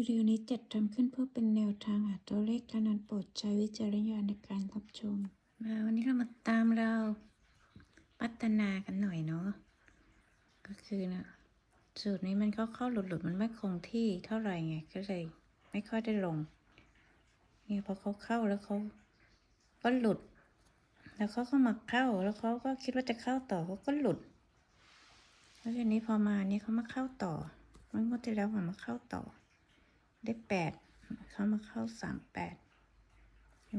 วิดีโอนี้จัดทำขึ้นเพื่อเป็นแนวทางหาตัวเลขเท่านั้นโปรดใช้วิจารณญาณในการรับชม มาวันนี้เรามาตามเราพัฒนากันหน่อยเนาะ ก็คือนะสูตรนี้มันเขาเข้าหลุดหลุดๆมันไม่คงที่เท่าไหร่ไงก็เลยไม่ค่อยได้ลง เนี่ยพอเขาเข้าแล้วเขาก็หลุด แล้วเขาก็มาเข้าแล้วเขาก็คิดว่าจะเข้าต่อเขาก็หลุด แล้วทีนี้พอมาเนี่ยเขามาเข้าต่อมันงวดที่แล้วผมมาเข้าต่อ ได้แปดเข้ามาเข้าสามแปด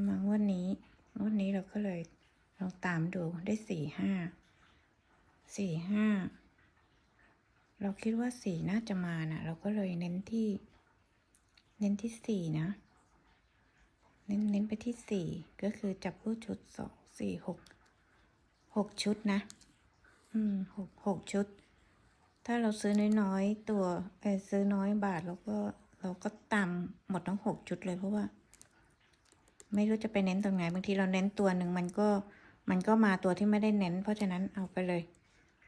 มางวดนี้งวดนี้เราก็เลยลองตามดูได้สี่ห้าสี่ห้าเราคิดว่าสี่น่าจะมานะเราก็เลยเน้นที่ เน้นที่สี่นะ เน้นเน้นไปที่สี่ก็คือจับผู้ชุดสองสี่หกหกชุดนะ อืมหกหกชุด ถ้าเราซื้อน้อยๆตัวเออซื้อน้อยบาทแล้วก็ เราก็ตามหมดทั้งหกชุดเลยเพราะว่า ไม่รู้จะไปเน้นตรงไหนบางทีเราเน้นตัวหนึ่งมันก็มันก็มาตัวที่ไม่ได้เน้น เพราะฉะนั้นเอาไปเลย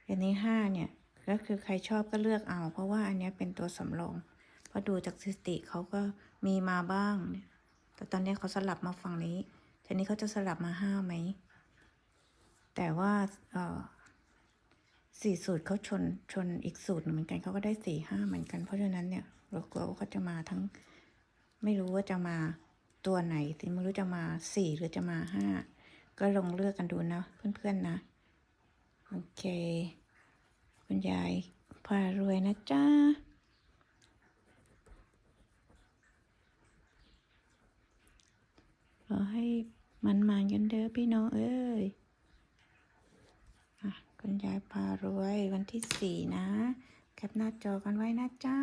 อันนี้ห้าเนี่ยก็คือใครชอบก็เลือกเอา เพราะว่าอันนี้เป็นตัวสำรองเพราะดูจากสถิติเขาก็มีมาบ้างเนี่ยแต่ตอนนี้เขาสลับมาฝั่งนี้ทีนี้เขาจะสลับมาห้าไหมแต่ว่าเออ สี่สูตรเขาชนชนอีกสูตรเหมือนกันเขาก็ได้สี่ห้าเหมือนกัน เพราะฉะนั้นเนี่ยเรากลัวว่าเขาจะมาทั้ง ไม่รู้ว่าจะมาตัวไหนสิไม่รู้จะมาสี่หรือจะมาห้าก็ลองเลือกกันดูนะ เพื่อนๆนะ โอเค คุณยายพารวยนะจ๊ะขอให้มันมากันเด้อพี่น้องเอ้ย คุณยายพารวยวันที่สี่นะ แคปหน้าจอกันไว้นะจ้า